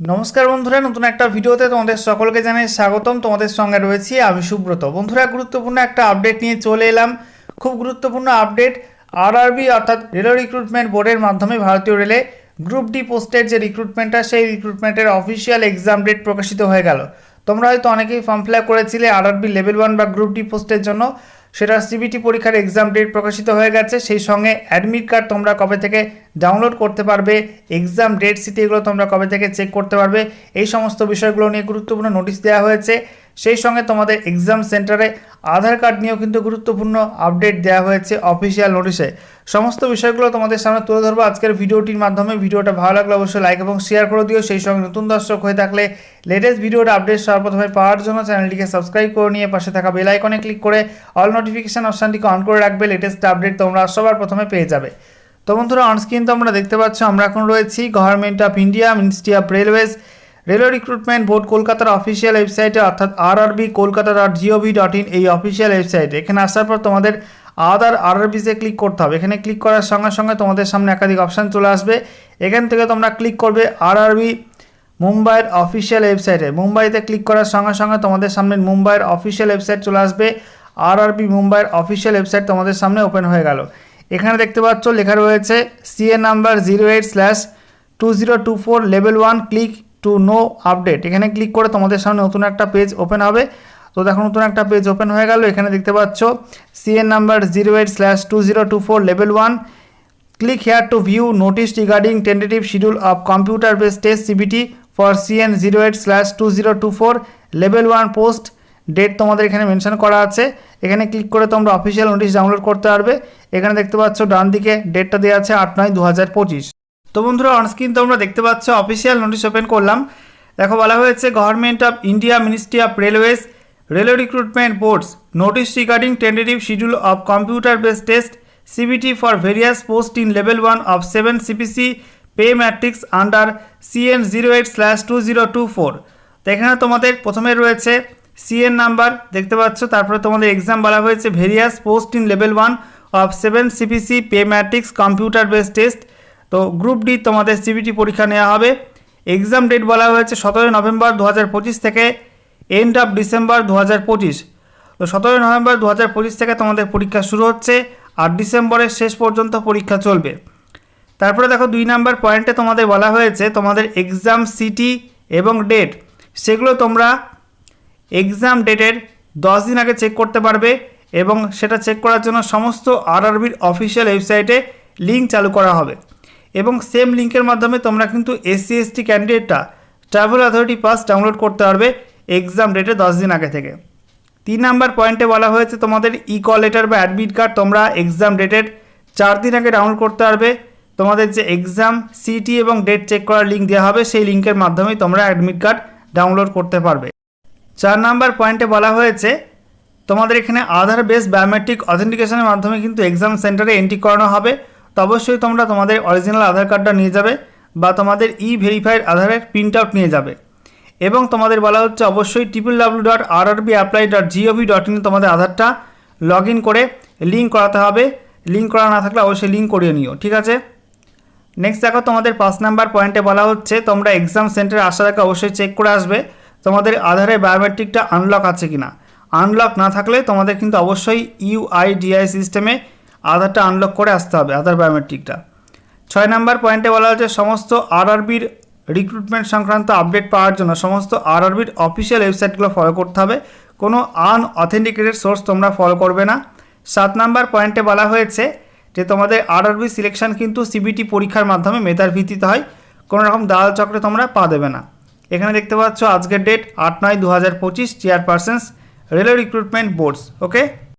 নমস্কার বন্ধুরা, নতুন একটা ভিডিওতে তোমাদের সকলকে জানাই স্বাগতম। তোমাদের সঙ্গে রয়েছি আমি সুব্রত। বন্ধুরা, গুরুত্বপূর্ণ একটা আপডেট নিয়ে চলে এলাম। খুব গুরুত্বপূর্ণ আপডেট আরআরবি অর্থাৎ রেল রিক্রুটমেন্ট বোর্ডের মাধ্যমে ভারতীয় রেলে গ্রুপ ডি পোস্টের যে রিক্রুটমেন্টটা সেই রিক্রুটমেন্টের অফিসিয়াল এক্সাম ডেট প্রকাশিত হয়ে গেল। তোমরা হয়তো অনেকেই ফর্ম ফিল আপ করেছিলে আরআরবি লেভেল ওয়ান বা গ্রুপ ডি পোস্টের জন্য। সেটা সিবিটি পরীক্ষার এক্সাম ডেট প্রকাশিত হয়ে গেছে। সেই সঙ্গে অ্যাডমিট কার্ড তোমরা কবে থেকে ডাউনলোড করতে পারবে এক্সাম ডেট সিটি এগুলো তোমরা কবে থেকে চেক করতে পারবে, এই সমস্ত বিষয়গুলো নিয়ে গুরুত্বপূর্ণ নোটিশ দেওয়া হয়েছে। সেই সঙ্গে তোমাদের এক্সাম সেন্টারে আধার কার্ড নিয়েও কিন্তু গুরুত্বপূর্ণ আপডেট দেওয়া হয়েছে অফিসিয়াল নোটিশে সমস্ত বিষয়গুলো তোমাদের সামনে তুলে ধরবো আজকের ভিডিওটির মাধ্যমে। ভিডিওটা ভালো লাগলে অবশ্যই লাইক এবং শেয়ার করে দিও। সেই সঙ্গে নতুন দর্শক হয়ে থাকলে লেটেস্ট ভিডিওটা আপডেট সর্বপ্রথমে পাওয়ার জন্য চ্যানেলটিকে সাবস্ক্রাইব করে নিয়ে পাশে থাকা বেল আইকনে ক্লিক করে অল নোটিফিকেশান অপশানটিকে অন করে রাখবে। লেটেস্ট আপডেট তোমরা সবার প্রথমে পেয়ে যাবে। তো বন্ধুরা অনস্ক্রিন তোমরা দেখতে পাচ্ছ, আমরা এখন রয়েছি government of India ministry of railways railway recruitment board কলকাতার অফিসিয়াল ওয়েবসাইটে, অর্থাৎ R RB Kolkata dot GOV dot in এই অফিসিয়াল ওয়েবসাইটে। এখানে আসার পর তোমাদের আদার আর আরআরবিতে ক্লিক করতে হবে। এখানে ক্লিক করার সঙ্গে সঙ্গে তোমাদের সামনে একাধিক অপশান চলে আসবে। এখান থেকে তোমরা ক্লিক করবে আর আরবি মুম্বাইয়ের অফিসিয়াল ওয়েবসাইটে। মুম্বাইতে ক্লিক করার সঙ্গে সঙ্গে তোমাদের সামনে মুম্বাইয়ের অফিসিয়াল ওয়েবসাইট চলে আসবে। আর আরবি মুম্বাইয়ের অফিসিয়াল ওয়েবসাইট তোমাদের সামনে ওপেন হয়ে গেল। এখানে দেখতে পাচ্ছ লেখা রয়েছে CA number zero eight slash two zero two four level one click to know update এখানে ক্লিক করে তোমাদের সামনে নতুন একটা পেজ ওপেন হবে। তো দেখো নতুন একটা পেজ ওপেন হয়ে গেল। এখানে দেখতে পাচ্ছ CN number zero eight slash two zero two four level one click here to view notice regarding tentative schedule of computer base test CBT for CN zero eight slash two zero two four level one post date তোমাদের এখানে mention করা আছে। এখানে click করে তোমরা official notice download করতে পারবে। এখানে দেখতে পাচ্ছ ডান দিকে ডেটটা দেওয়া আছে আট নয় দু হাজার পঁচিশ। তো বন্ধুরা অনস্ক্রিন তোমরা দেখতে পাচ্ছ অফিসিয়াল নোটিশ ওপেন করলাম। দেখো, বলা হয়েছে government of India ministry of railways railway recruitment boards notice regarding tentative schedule of computer base test CBT for various post in level one of seven CPC pay matrix under CN zero eight slash two zero two four তো এখানে তোমাদের প্রথমে রয়েছে CN number দেখতে পাচ্ছ, তারপরে তোমাদের exam বলা হয়েছে various post in level one of seven CPC pay matrix computer base test তো গ্রুপ ডি তোমাদের সিবিটি পরীক্ষা নেওয়া হবে। এক্সাম ডেট বলা হয়েছে সতেরোই নভেম্বর দু হাজার পঁচিশ থেকে এন্ড অফ ডিসেম্বর দু হাজার পঁচিশ। তো সতেরোই নভেম্বর দু হাজার পঁচিশ থেকে তোমাদের পরীক্ষা শুরু হচ্ছে আর ডিসেম্বরের শেষ পর্যন্ত পরীক্ষা চলবে। তারপরে দেখো দুই নাম্বার পয়েন্টে তোমাদের বলা হয়েছে তোমাদের এক্সাম সিটি এবং ডেট সেগুলো তোমরা এক্সাম ডেটের দশ দিন আগে চেক করতে পারবে এবং সেটা চেক করার জন্য সমস্ত আরআরবির অফিসিয়াল ওয়েবসাইটে লিঙ্ক চালু করা হবে। এবং সেম লিঙ্কের মাধ্যমে তোমরা কিন্তু এসসি এসটি ক্যান্ডিডেটটা ট্রাভেল অথরিটি পাস ডাউনলোড করতে পারবে এক্সাম ডেটে দশ দিন আগে থেকে। তিন নাম্বার পয়েন্টে বলা হয়েছে তোমাদের ই কল লেটার বা অ্যাডমিট কার্ড তোমরা এক্সাম ডেটের চার দিন আগে ডাউনলোড করতে পারবে। তোমাদের যে এক্সাম সিটি এবং ডেট চেক করার লিঙ্ক দেওয়া হবে সেই লিঙ্কের মাধ্যমেই তোমরা অ্যাডমিট কার্ড ডাউনলোড করতে পারবে। চার নাম্বার পয়েন্টে বলা হয়েছে তোমাদের এখানে আধার বেস বায়োমেট্রিক অথেন্টিকেশনের মাধ্যমে কিন্তু এক্সাম সেন্টারে এন্ট্রি করানো হবে। অবশ্যই তোমরা তোমাদের অরিজিনাল আধার কার্ডটা নিয়ে যাবে বা তোমাদের ই ভেরিফাইড আধারের প্রিন্ট আউট নিয়ে যাবে। এবং তোমাদের বলা হচ্ছে অবশ্যই triple W dot R RB apply dot GOV dot ইনে তোমাদের আধারটা লগ ইন করে লিঙ্ক করাতে হবে। লিঙ্ক করা না থাকলে অবশ্যই লিঙ্ক করিয়ে নিও, ঠিক আছে? নেক্সট দেখো, তোমাদের পাঁচ নাম্বার পয়েন্টে বলা হচ্ছে, তোমরা এক্সাম সেন্টারে আসার আগে অবশ্যই চেক করে আসবে তোমাদের আধারে বায়োমেট্রিকটা আনলক আছে কি না আনলক না থাকলে তোমাদের কিন্তু অবশ্যই ইউআইডিআই সিস্টেমে আধারটা আনলক করে আসতে হবে, আধার বায়োমেট্রিকটা ছয় নাম্বার পয়েন্টে বলা হচ্ছে সমস্ত আরআরবির রিক্রুটমেন্ট সংক্রান্ত আপডেট পাওয়ার জন্য সমস্ত আরআরবির অফিসিয়াল ওয়েবসাইটগুলো ফলো করতে হবে। কোনো আনঅথেন্টিকেটেড সোর্স তোমরা ফলো করবে না। সাত নাম্বার পয়েন্টে বলা হয়েছে যে, তোমাদের আরআরবি সিলেকশন কিন্তু সিবিটি পরীক্ষার মাধ্যমে মেধার ভিত্তিতে হয়। কোনো রকম দালাল চক্রে তোমরা পা দেবে না। এখানে দেখতে পাচ্ছ আজকের ডেট আট নয় দু হাজার পঁচিশ chairpersons railway recruitment boards okay